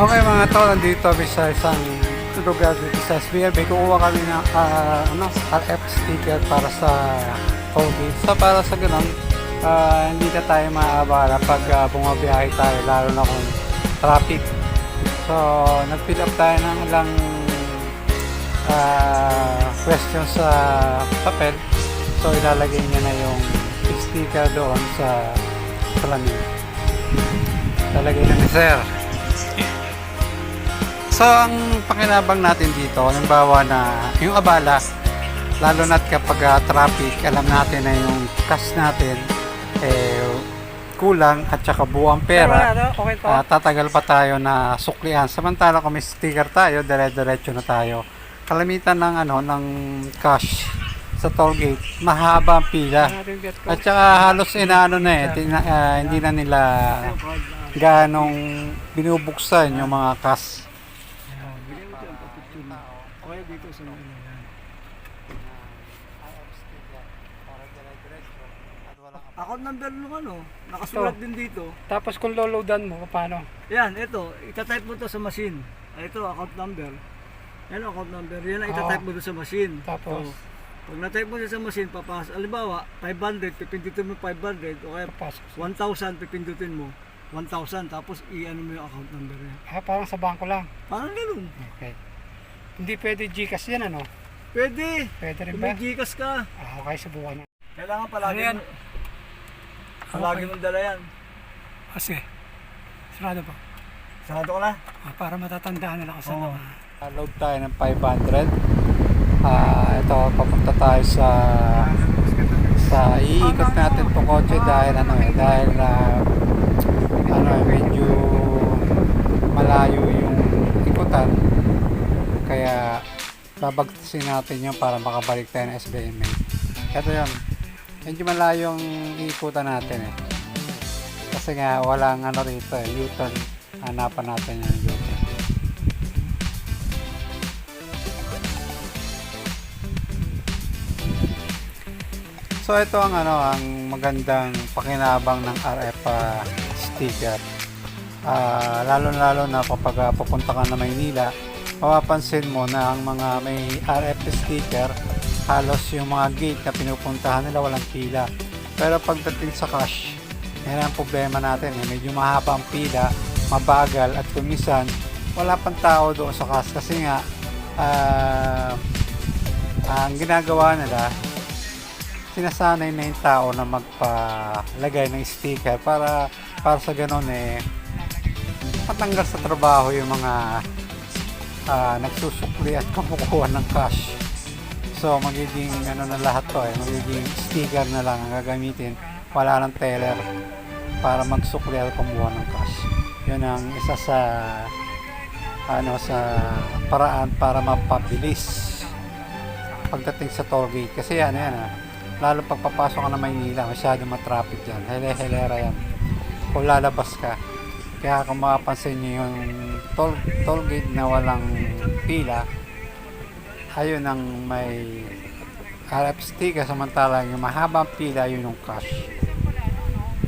Okay mga tol, nandito kami sa isang lugar dito sa SBL. Kukuha kami ng ah, ano, RF sticker para sa Colgate. So para sa ganun, ah, hindi na tayo maabala pag ah, bumabiyahe tayo, lalo na kung traffic. So nag-fill up tayo ng ilang ah, questions sa papel. So ilalagay niya na yung sticker doon sa salamin. Lalagay na ni Sir. So, ang pakinabang natin dito, halimbawa na yung abala, lalo na't kapag ah, traffic, alam natin na yung cash natin, eh, kulang at saka buwang pera, Okay ah, tatagal pa tayo na suklian. Samantala kung may sticker tayo, dire-diretso na tayo. Kalamitan ng ano ng cash sa toll gate, mahaba ang pila. At saka halos inaano na eh, tina- ah, hindi na nila ganong binubuksan yung mga cash. Okay, dito sa mga yan. Account number nung ano, nakasulat din dito. Tapos kung loloadan mo, paano? Yan, ito, itatype mo to sa machine. Ah, Ito, account number. Yan ang account number. Yan ang itatype mo to sa machine. Tapos? So, pag natype mo siya sa machine, papas. Alimbawa, 500, pipindutin mo 500, o kaya Papasok. 1,000, pipindutin mo 1,000, tapos i-ano mo yung account number niya. Ah, parang sa bangko lang. Parang ganun. Okay. Hindi pwede Gcash yan, ano? Pwede. Pwede rin Kung ba? may Gcash ka, Ah, okay, subukan na. kailangan palagi Ano yan? mo, Okay. mong dala yan. Kasi, sarado pa. Sarado ka na? Ah, para matatandaan nila kasi Oo. na. Load tayo ng 500. Ah, ito papunta tayo sa sa iikot natin tong kotse dahil ano eh, dahil na ano eh, medyo malayo yung ikutan. Kaya babagtasin natin yun para makabalik tayo ng SBMA. Ito yun. Medyo malayo yung iikutan natin eh. Kasi nga walang ano rito eh, U-turn. Hanapan natin yung U-turn. So ito ang ano ang magandang pakinabang ng RF ah, sticker. Ah, lalo-lalo na kapag ah, pupunta ka na Maynila, mapapansin mo na ang mga may RF sticker, halos yung mga gate na pinupuntahan nila walang pila. Pero pagdating sa cash, yan ang problema natin. Eh. Medyo mahaba ang pila, mabagal at kumisan wala pang tao doon sa cash kasi nga ah, ang ginagawa nila sinasanay na yung tao na magpalagay ng sticker para para sa ganun eh matanggal sa trabaho yung mga ah, nagsusukli at kumukuha ng cash. So magiging ano na lahat to eh, magiging sticker na lang ang gagamitin. Wala ng teller para magsukli at kumuha ng cash. Yun ang isa sa ano sa paraan para mapabilis pagdating sa toll gate kasi yan yan ah. lalo pag papasok ka na Maynila masyado matraffic dyan hele-helera yan kung lalabas ka kaya kung mapapansin nyo yung toll, toll gate na walang pila ayun ang may RF sticker samantalang yung mahabang pila yun yung cash.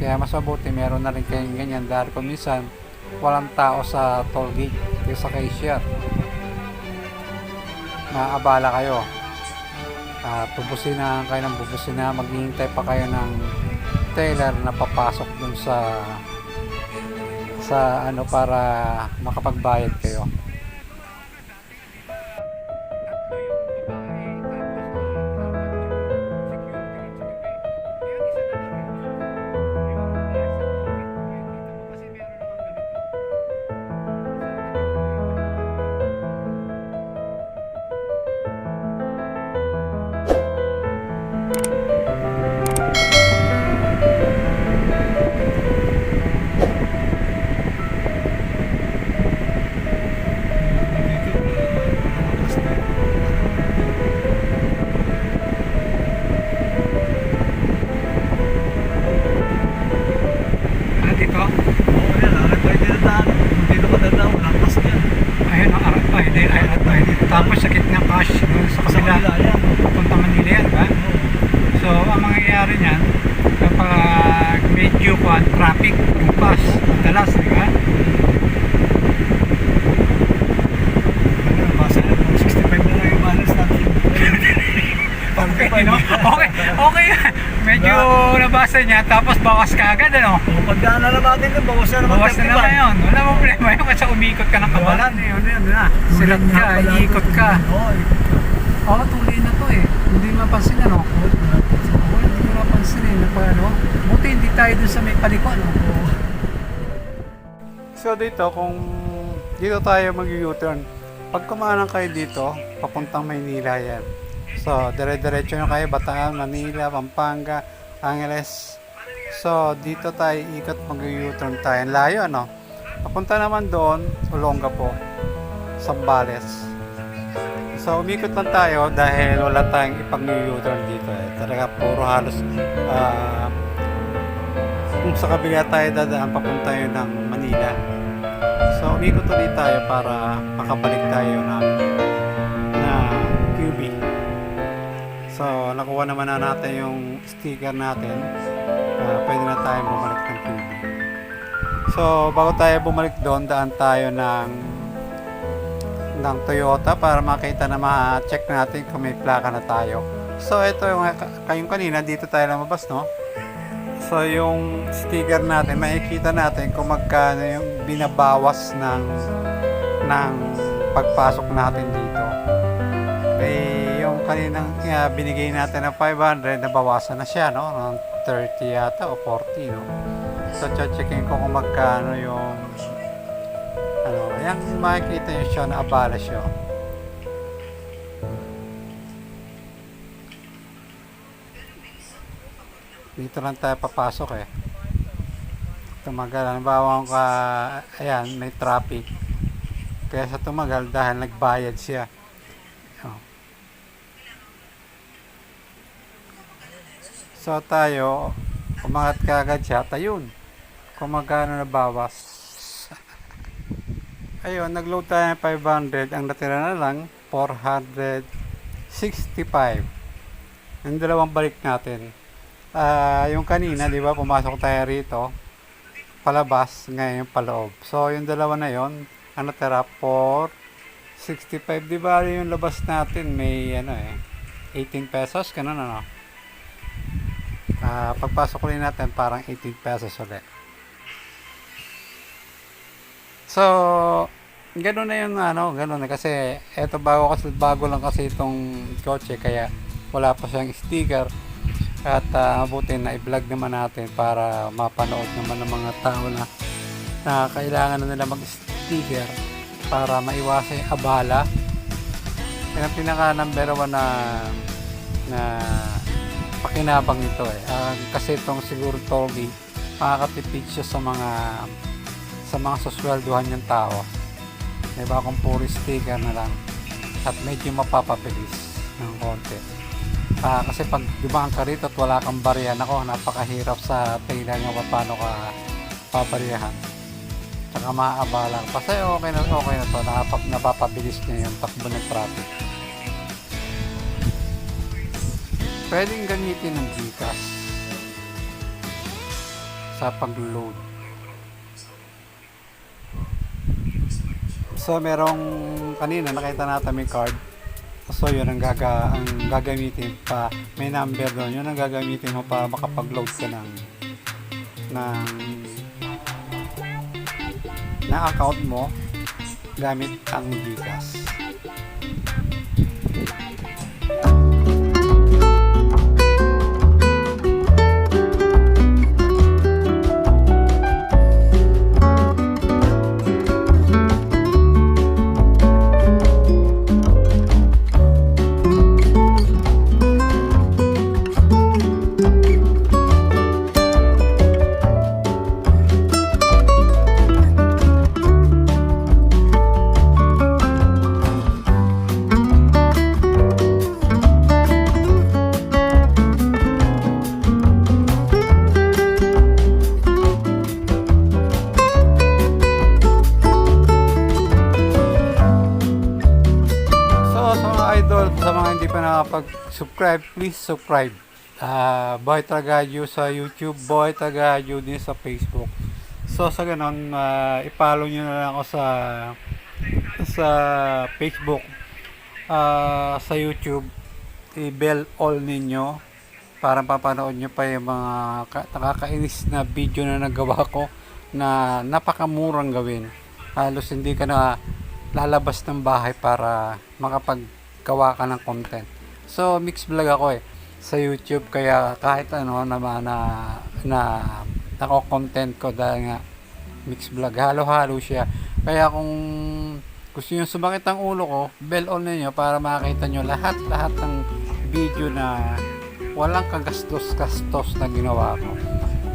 Kaya mas mabuti meron na rin kayong ganyan dahil kung minsan walang tao sa toll gate yung sa cashier naabala kayo. Uh, bubusina kayo ng bubusina maghihintay pa kayo ng teller na papasok dun sa sa ano para makapagbayad kayo Medyo nabasa niya, tapos bawas ka agad, ano? Pagka na naman natin yun, bawas na naman. Bawas na 35. naman yun. Wala mo problema yun kasi umikot ka ng kabalan. Ano yun, yun na. Silat ka, iikot ka. Oo, eh. Oo, oh, tuloy na to eh. Hindi mapansin, ano? Oo, hindi ko napansin eh. Napa, ano? Buti hindi tayo dun sa may paliko, ano? So dito, kung dito tayo mag-U-turn, pag kumanan kayo dito, papuntang Maynila yan. So, dire-diretso nyo kayo, Bataan, Manila, Pampanga, Angeles. So, dito tayo ikot mag-U-turn tayo. Layo, ano? Papunta naman doon, Olongapo, Sambales. So, umikot lang tayo dahil wala tayong ipang U-turn dito. Eh. Talaga, puro halos ah, kung sa kabila tayo dadaan, papunta yun ng Manila. So, umikot ulit tayo para makabalik tayo ng na QB. So, nakuha naman na natin yung sticker natin. Ah, pwede na tayo bumalik ng QB. So, bago tayo bumalik doon, daan tayo ng ng Toyota para makita na ma-check natin kung may plaka na tayo. So, ito yung kayong kanina, dito tayo lumabas, no? So, yung sticker natin, makikita natin kung magkano yung binabawas ng ng pagpasok natin dito. Kaninang uh, binigay natin na 500, nabawasan na siya, no? Ng 30 yata o 40, no? So, checkin ko kung magkano yung ano, yan makikita nyo siya na abala siya. Dito lang tayo papasok eh. Tumagal. Halimbawa ka, ayan, may traffic. Kaya sa tumagal dahil nagbayad siya. Oh. So tayo, umangat ka agad siya, tayun. Kung magkano na bawas. Ayun, nag-load tayo ng 500. Ang natira na lang, 465. Yung dalawang balik natin. Ah, yung kanina, di ba, pumasok tayo rito, palabas, ngayon paloob. So, yung dalawa na yon ang natira, 465. Di ba, yung labas natin, may, ano eh, 18 pesos, ganun ano. Ah, pagpasok ulit natin, parang 18 pesos ulit. So, gano'n na yung ano, gano'n na kasi eto bago kasi bago lang kasi itong kotse kaya wala pa siyang sticker at uh, mabuti na i-vlog naman natin para mapanood naman ng mga tao na na kailangan na nila mag-sticker para maiwasan yung abala. Yan ang pinaka number one na na pakinabang ito eh. Ah, kasi itong siguro togi makakatipid siya sa mga sa mga suswelduhan yung tao. Diba kung puro sticker na lang at medyo mapapabilis ng konti. Ah, kasi pag dumaan ka rito at wala kang bariyan ako, napakahirap sa tingnan nga pa paano ka papariyahan. Tsaka maaabala ka. Kasi okay na okay na to, napap, napapabilis niya yung takbo ng traffic. Pwedeng gamitin ng Gcash sa pag-load. So merong kanina nakita natin may card. So yun ang, gaga, ang gagamitin pa. May number doon. Yun ang gagamitin mo para makapag-load ka ng ng na account mo gamit ang Gcash. Nakapag-subscribe, please subscribe Ah, Boy Tragadio sa YouTube, Boy Tragadio din sa Facebook. So sa ganun, ah, i-follow nyo na lang ako sa sa Facebook, ah, sa YouTube, i-bell all ninyo para papanood nyo pa yung mga ka- nakakainis na video na nagawa ko na napakamurang gawin. Halos hindi ka na lalabas ng bahay para makapaggawa ka ng content. So, mix vlog ako eh sa YouTube kaya kahit ano naman na na ako content ko dahil nga mix vlog halo-halo siya. Kaya kung gusto niyo sumakit ang ulo ko, bell on niyo para makita niyo lahat-lahat ng video na walang kagastos-gastos na ginawa ko.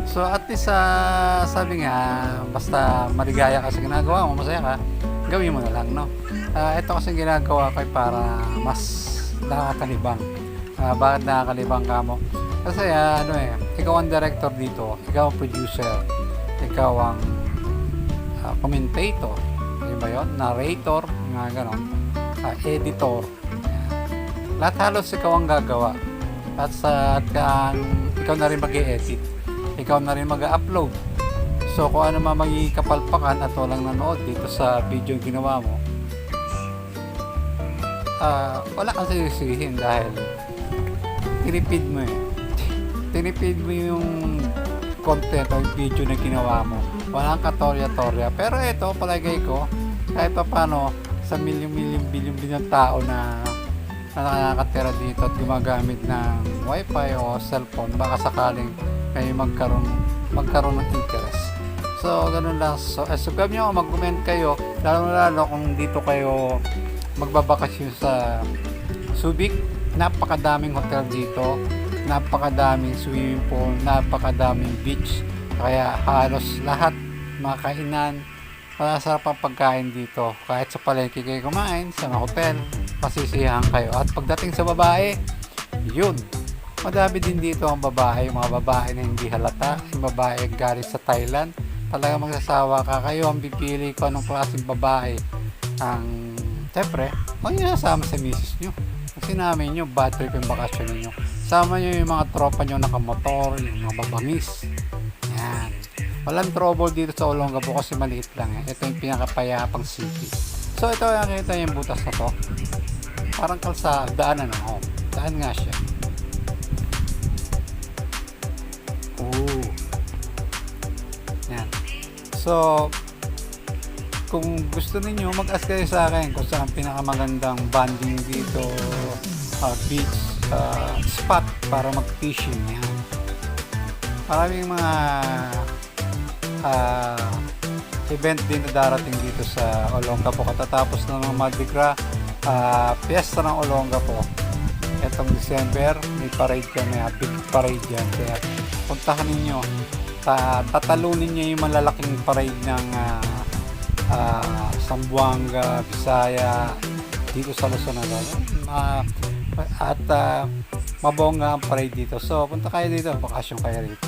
So at least ah, sabi nga basta maligaya ka sa ginagawa mo, masaya ka, gawin mo na lang, no? Ah, ito kasi ginagawa ko ay para mas nakakalibang. Ah, bakit nakakalibang ka mo? Kasi ah, ano eh, ikaw ang director dito, ikaw ang producer, ikaw ang ah, commentator, di ba yun? Narrator, mga ganon. Ah, editor. Lahat halos ikaw ang gagawa. At sa ang ikaw na rin mag edit ikaw na rin mag-upload. So kung ano man magiging kapalpakan at walang nanood dito sa video yung ginawa mo, ah wala kang sisisihin dahil tinipid mo eh. tinipid mo yung content o video na ginawa mo. Walang katorya-torya. Pero ito, palagay ko, kahit pa paano, sa milyon-milyon, bilyon-bilyon tao na na nakakatira dito at gumagamit ng wifi o cellphone baka sakaling kayo magkaroon magkaroon ng interest so ganun lang so eh, subscribe nyo mag-comment kayo lalo lalo kung dito kayo magbabakasyon sa Subic. Napakadaming hotel dito. Napakadaming swimming pool. Napakadaming beach. Kaya halos lahat mga kainan masarap ang pagkain dito. Kahit sa palengke kayo kumain sa mga hotel pasisiyahan kayo. At pagdating sa babae yun. Madami din dito ang babae yung mga babae na hindi halata. Yung babae galing sa Thailand. Talaga magsasawa ka. Kayo ang pipili ko anong klaseng babae ang syempre huwag nyo nasama sa misis nyo. Kasi namin nyo bad trip yung bakasyon ninyo. Sama nyo yung mga tropa nyo nakamotor yung mga babangis. Yan. Walang trouble dito sa Olongapo kasi maliit lang eh. ito yung pinakapayapang city. So ito nakita yung butas na to. Parang kalsa daanan ng home daan nga siya? Oo. Yan. So, kung gusto ninyo, mag-ask kayo sa akin kung saan pinakamagandang banding dito, uh, beach uh, spot para mag-fishing. Yan. Maraming mga uh, event din na darating dito sa Olongapo katatapos na ng Mardi Gras uh, fiesta ng Olongapo etong December may parade kami ah, big parade yan kaya puntahan ninyo ta tatalunin niyo yung malalaking parade ng ah, ah, Sambuanga, Bisaya dito sa Luzon ano, Ah, at uh, mabongga ang parade dito. So punta kayo dito bakasyon kayo rito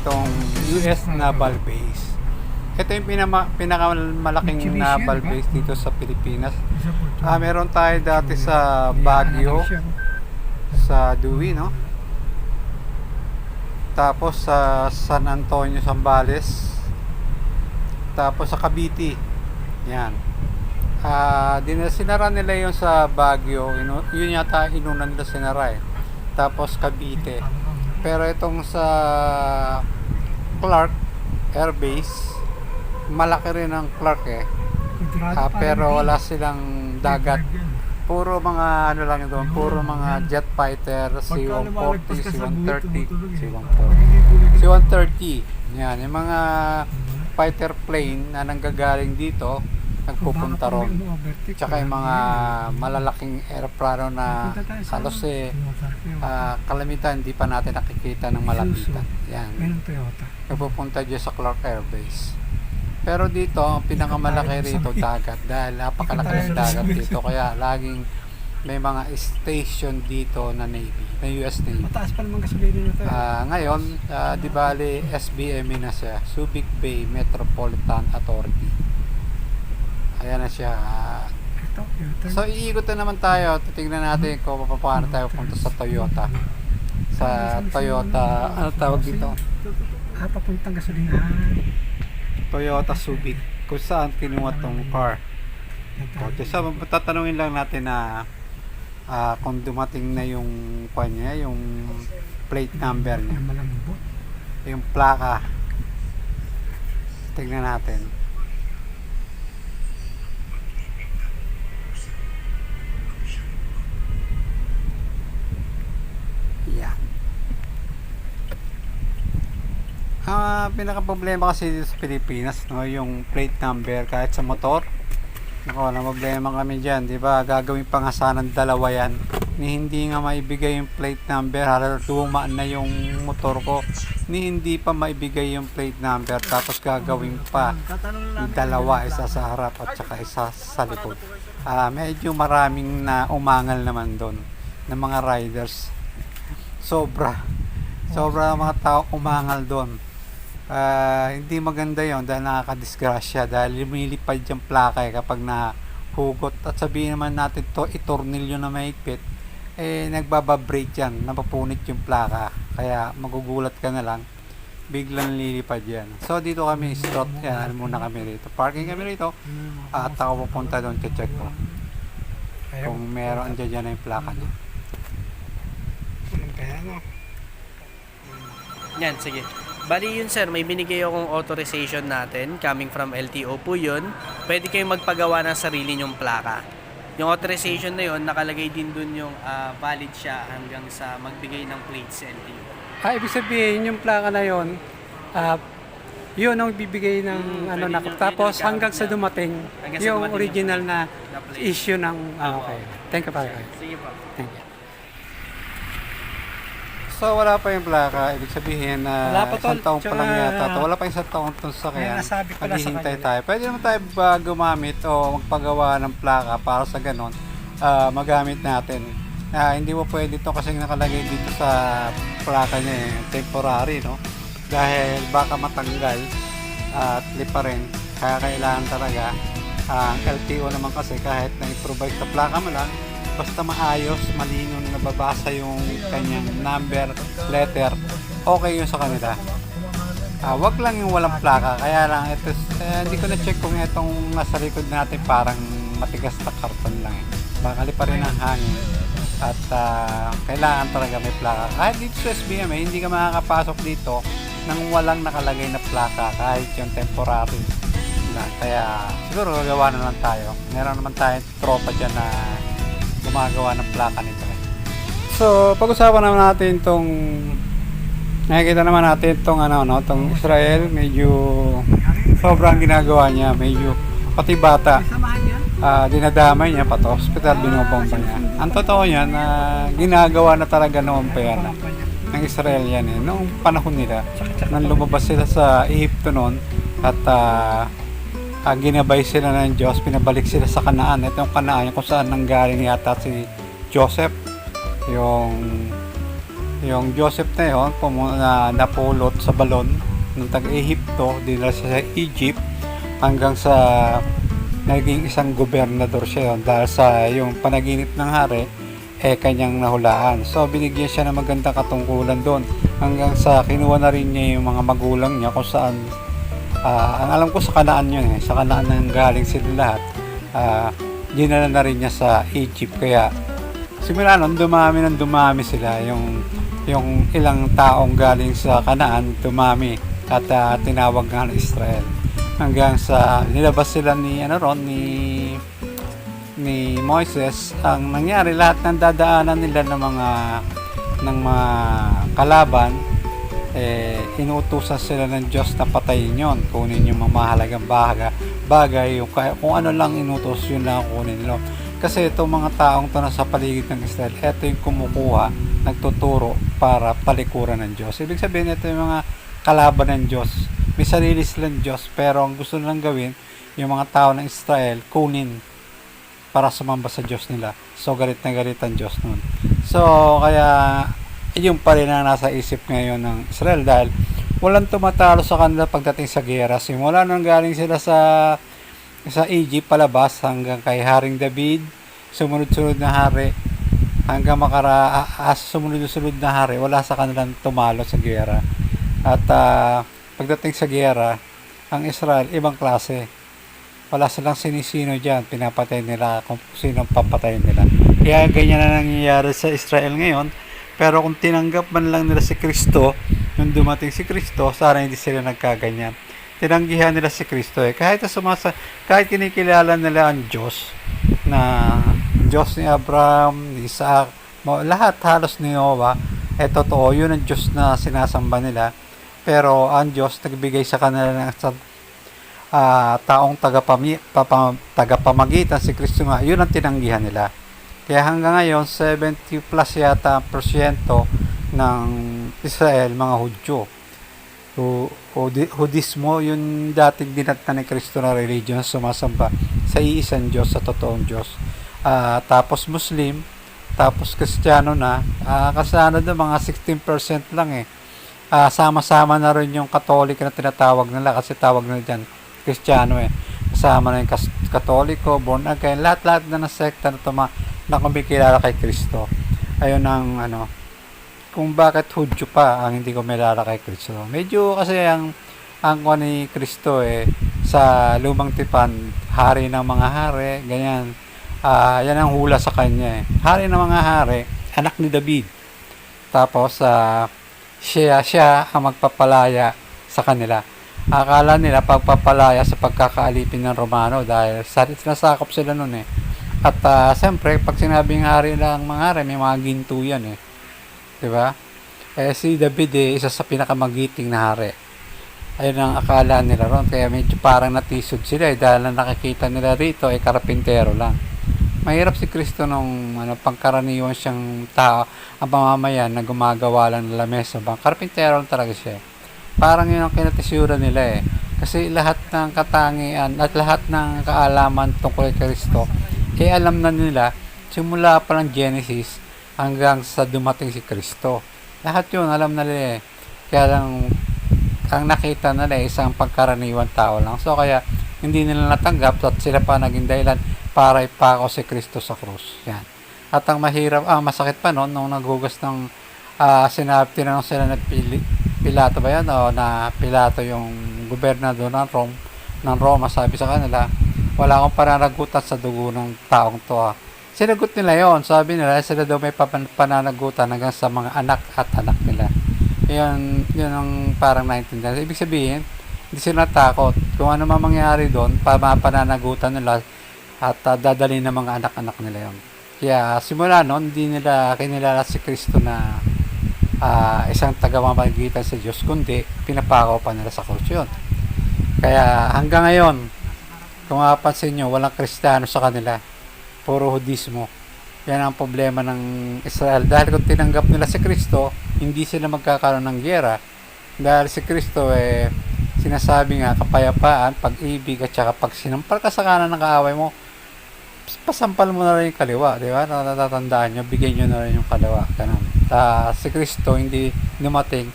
itong US Naval Base. Ito yung pinama, pinakamalaking naval base dito sa Pilipinas. Ah, meron tayo dati sa Baguio, sa Dewey, no? Tapos sa San Antonio, Zambales. Tapos sa Cavite. Yan. Ah, din sinara nila yung sa Baguio. Inu, yun yata inuna nila sinara eh. Tapos Cavite. Pero itong sa Clark Air Base, malaki rin ang Clark eh. Pa pero wala silang dagat. Puro mga ano lang doon, puro mga jet fighter, C-140, C-130, C-140. C-130, yan, yung mga fighter plane na nanggagaling dito, nagpupunta ron. Tsaka yung mga malalaking aeroplano na halos eh, ah, kalamitan hindi pa natin nakikita ng malapitan. Yan, nagpupunta dyan sa Clark Air Base. Pero dito, ang pinakamalaki rito dagat dahil napakalaki ng dagat dito kaya laging may mga station dito na Navy, na US Navy. Mataas pa naman gasolina na to. Ah, ngayon, ah, di bali SBME na siya, Subic Bay Metropolitan Authority. Ayan na siya. Ito. So iikot na naman tayo, titignan natin kung paano tayo punta sa Toyota. Sa Toyota, ano tawag dito? Ah, papuntang gasolinahan. Toyota Subic. Kung saan kinuha tong car. Okay, so tatanungin lang natin na ah, kung dumating na yung kanya, yung plate number niya, yung plaka. Tingnan natin. Yan. Ah, pinaka problema kasi dito sa Pilipinas, no, yung plate number kahit sa motor. Nako, wala problema kami diyan, 'di ba? Gagawin pa nga sana dalawa 'yan. Ni hindi nga maibigay yung plate number, halos luma na yung motor ko. Ni hindi pa maibigay yung plate number tapos gagawin pa namin dalawa, isa sa harap at saka isa sa likod. Ah, medyo maraming na umangal naman doon ng mga riders. Sobra. Sobra ang mga tao umangal doon. Ah, hindi maganda yon dahil nakakadisgrasya dahil lumilipad yung plaka eh, kapag nahugot. At sabihin naman natin to itornilyo na mahigpit eh nagbababrate yan napapunit yung plaka. Kaya magugulat ka na lang biglang lilipad yan. So dito kami stop yan muna kami rito. Parking kami rito at ako pupunta doon check ko. Kung meron dyan dyan na yung plaka niya kaya, no? Yan, sige. Bali yun sir, may binigay akong authorization natin coming from LTO po yun. Pwede kayong magpagawa ng sarili nyong plaka. Yung authorization na yun, nakalagay din dun yung ah, valid siya hanggang sa magbigay ng plates sa LTO. ah ibig sabihin yung plaka na yon ah yun ang bibigay ng Mm, ano pwede na tapos yun ang hanggang sa gamit dumating hanggang sa yung dumating original na Na plate. issue ng ah, okay thank you pare Sige po. Thank you. So wala pa yung plaka, ibig sabihin na Wala pa, tol. isang taon pa lang Tsaka- yata. to. Wala pa isang taon itong. May nasabi pala sa Maghihintay kanila. tayo. Pwede naman tayo ba gumamit o magpagawa ng plaka para sa ganon ah, magamit natin. Ah, hindi mo pwede ito kasi nakalagay dito sa plaka niya eh, temporary no. Dahil baka matanggal at lipa rin. Kaya kailangan talaga ang LTO naman kasi kahit na i-provide sa plaka mo lang basta maayos, malino na nababasa yung kanyang number, letter, okay yun sa kanila. Ah, wag lang yung walang plaka. Kaya lang ito eh, hindi ko na check kung itong nasa likod natin parang matigas na karton lang eh. Baka pa rin ang hangin. At ah, kailangan talaga may plaka. Kahit dito sa SBM eh, hindi ka makakapasok dito nang walang nakalagay na plaka kahit yung temporary lang. Kaya siguro gagawa na lang tayo. Meron naman tayong tropa dyan na gumagawa ng plaka nito. eh. So, pag-usapan naman natin itong nakikita naman natin itong ano, no, itong Israel, medyo sobrang ginagawa niya, medyo pati bata, ah, dinadamay niya pa to, hospital binobomba niya. Ang totoo niyan, na ginagawa na talaga noon pa yan, ng Israel yan eh, noong panahon nila, nang lumabas sila sa Egypto noon, at ah, ah, ginabay sila ng Diyos, pinabalik sila sa Kanaan. Ito yung Kanaan, kung saan nanggaling yata si Joseph, yung yung Joseph na yun, na napulot sa balon ng taga-Ehipto, dinala siya sa Egypt hanggang sa naging isang gobernador siya yun dahil sa yung panaginip ng hari eh kanyang nahulaan. So binigyan siya ng magandang katungkulan doon hanggang sa kinuha na rin niya yung mga magulang niya kung saan ah, ang alam ko sa kanaan yun eh, sa kanaan nang galing sila lahat. Ah, dinala na rin niya sa Egypt. Kaya simula nun dumami ng dumami sila. Yung yung ilang taong galing sa Kanaan dumami at ah, tinawag nga ng Israel. Hanggang sa nilabas sila ni ano ron ni ni Moises. Ang nangyari lahat ng dadaanan nila ng mga ng mga kalaban eh inuutusan sila ng Diyos na patayin yon kunin yung mga mahalagang bahaga bagay yung kung ano lang inutos yun lang ang kunin nila kasi itong mga taong to nasa paligid ng Israel ito yung kumukuha nagtuturo para palikuran ng Diyos ibig sabihin ito yung mga kalaban ng Diyos may sarili silang Diyos pero ang gusto nilang gawin yung mga tao ng Israel kunin para sumamba sa Diyos nila. So, galit na galit ang Diyos nun. So, kaya, yun pa rin ang nasa isip ngayon ng Israel dahil walang tumatalo sa kanila pagdating sa gera. Simula nang galing sila sa sa Egypt palabas hanggang kay Haring David, sumunod-sunod na hari, hanggang makara ah, ah, sumunod-sunod na hari, wala sa kanilang tumalo sa gera. At ah, pagdating sa gera, ang Israel, ibang klase wala silang sinisino dyan, pinapatay nila kung sino ang papatayin nila. Kaya ganyan na nangyayari sa Israel ngayon. Pero kung tinanggap man lang nila si Kristo, nung dumating si Kristo, sana hindi sila nagkaganyan. Tinanggihan nila si Kristo eh. Kahit, sumasa, kahit kinikilala nila ang Diyos, na Diyos ni Abraham, ni Isaac, lahat halos ni Noah, eh totoo, yun ang Diyos na sinasamba nila. Pero ang Diyos nagbigay sa kanila ng ah, taong tagapami, tagapamagitan si Kristo nga, yun ang tinanggihan nila. Kaya hanggang ngayon, 70 plus yata porsyento ng Israel, mga Hudyo. O, o di- Hudismo, yung dating dinatna ni Kristo na religion sumasamba sa iisang Diyos, sa totoong Diyos. Ah, tapos Muslim, tapos Kristiyano na, ah, kasi ano doon, mga 16% lang eh. Ah, sama-sama na rin yung Katolik na tinatawag nila kasi tawag nila dyan Kristiyano eh. Kasama na yung Katoliko, born again, lahat-lahat na ng sekta na tuma na kumikilala kay Kristo. Ayun ang ano, kung bakit Hudyo pa ang hindi ko kilala kay Kristo. Medyo kasi ang ang kuha ni Kristo eh sa lumang tipan, hari ng mga hari, ganyan. Ah, yan ang hula sa kanya eh. Hari ng mga hari, anak ni David. Tapos ah, siya siya ang magpapalaya sa kanila. Akala nila pagpapalaya sa pagkakaalipin ng Romano dahil sa sinasakop sila noon eh. At ah, siyempre, pag sinabing hari lang mga hari, may mga ginto yan eh. ba? Eh si David eh, isa sa pinakamagiting na hari. Ayun ang akala nila ron. Kaya medyo parang natisod sila eh, dahil ang nakikita nila rito ay karpintero lang. Mahirap si Kristo nung ano, pangkaraniwan siyang tao, ang pamamayan na gumagawa lang ng lamesa. Bang karpintero lang talaga siya. eh. Parang yun ang kinatisyura nila eh. Kasi lahat ng katangian at lahat ng kaalaman tungkol kay Kristo, eh alam na nila simula pa ng Genesis hanggang sa dumating si Kristo. Lahat yun alam na nila eh. Kaya lang ang nakita nila ay isang pagkaraniwan tao lang. So kaya hindi nila natanggap at sila pa naging dahilan para ipako si Kristo sa krus. Yan. At ang mahirap, ah, masakit pa noon nung naghugas ng ah, sinabi, tinanong sila na Pili, Pilato ba yan? O na Pilato yung gobernador ng Rome, ng Roma, sabi sa kanila, wala akong pananagutan sa dugo ng taong to. ah." Sinagot nila yon Sabi nila, sila daw may pananagutan hanggang sa mga anak at anak nila. Yun, yun ang parang naintindihan. Ibig sabihin, hindi sila natakot. Kung ano man mangyari doon, papananagutan nila at uh, dadali ng mga anak-anak nila yon. Kaya simula noon, hindi nila kinilala si Kristo na ah, isang tagamamagitan sa Diyos, kundi pinapakaw pa nila sa krus yun. Kaya hanggang ngayon, kung mapapansin nyo, walang kristiyano sa kanila. Puro hudismo. Yan ang problema ng Israel. Dahil kung tinanggap nila si Kristo, hindi sila magkakaroon ng gera. Dahil si Kristo, eh, sinasabi nga, kapayapaan, pag-ibig, at saka pag sinampal ka sa kanan ng kaaway mo, pasampal mo na rin yung kaliwa, di ba? Natatandaan nyo, bigyan nyo na rin yung kaliwa. Ganun. ah, si Kristo hindi dumating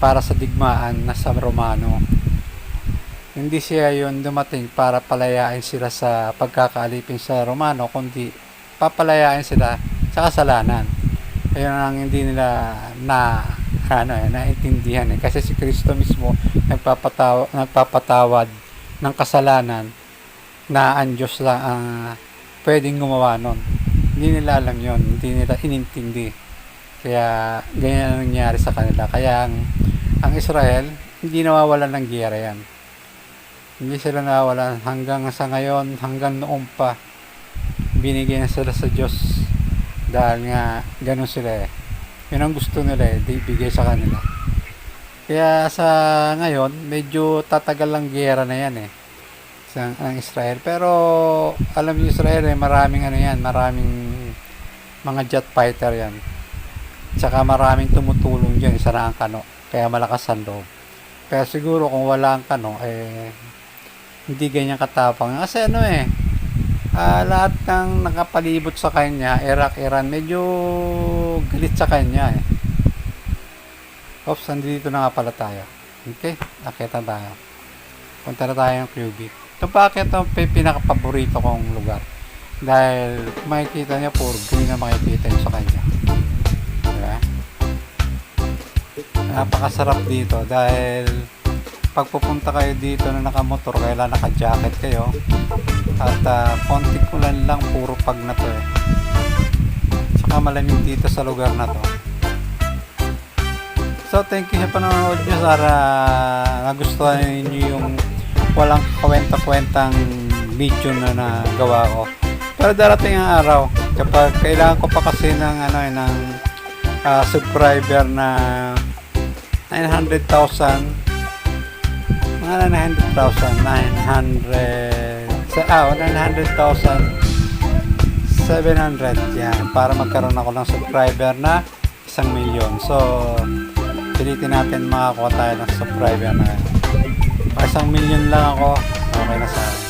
para sa digmaan na sa Romano. Hindi siya yun dumating para palayain sila sa pagkakaalipin sa Romano, kundi papalayain sila sa kasalanan. Ayun ang hindi nila na ano eh, naintindihan eh. Kasi si Kristo mismo nagpapatawa, nagpapatawad ng kasalanan na ang Diyos lang ang pwedeng gumawa nun. Hindi nila alam yon hindi nila inintindi. Kaya ganyan ang nangyari sa kanila. Kaya ang, ang Israel, hindi nawawalan ng giyera yan. Hindi sila nawawalan hanggang sa ngayon, hanggang noon pa. Binigay na sila sa Diyos dahil nga ganun sila eh. Yun ang gusto nila eh, di ibigay sa kanila. Kaya sa ngayon, medyo tatagal lang giyera na yan eh sa ang Israel. Pero alam niyo Israel eh, maraming ano yan, maraming mga jet fighter yan. Tsaka maraming tumutulong dyan, na ang kano. Kaya malakas ang loob. Kaya siguro kung wala ang kano, eh, hindi ganyan katapang. Kasi ano eh, ah, lahat ng nakapalibot sa kanya, Iraq, Iran, medyo galit sa kanya eh. Oops, nandito na nga pala tayo. Okay, nakita tayo. Punta na tayo ng QB. Ito bakit pi- pinaka-paborito kong lugar. Dahil makikita niya puro green na makikita niyo sa kanya. Diba? Napakasarap dito dahil pag pupunta kayo dito na nakamotor, kailan naka-jacket kayo. At uh, konti kulan lang, puro pag na to eh. Saka malamig dito sa lugar na to. So, thank you sa panonood nyo. Sana nagustuhan ninyo yung walang kwenta-kwentang video na nagawa ko. Pero darating ang araw, kapag kailangan ko pa kasi ng, ano, eh, ng ah, subscriber na 900,000 mga 900,000 900 sa ah 900,000 700 yan para magkaroon ako ng subscriber na isang milyon so pilitin natin makakuha tayo ng subscriber na isang milyon lang ako. Okay na sa akin.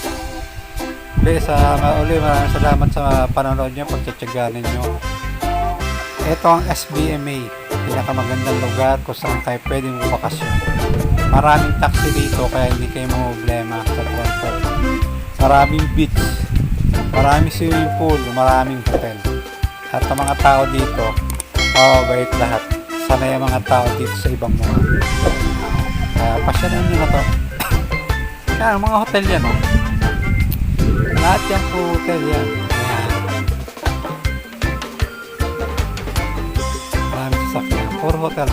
Uli sa uli maraming salamat sa panonood nyo pagtsatsaga ninyo. Ito ang SBMA pinakamagandang lugar kung saan kayo pwedeng bumakasyon maraming taxi dito kaya hindi kayo problema sa transport maraming beach maraming swimming pool maraming hotel. At ang mga tao dito mababait lahat. Sanay ang mga tao dito sa ibang mga uh, pasyanan nyo na to. Yan mga hotel yan oh. lahat yan po hotel yan. Maraming sasakyan. Puro hotel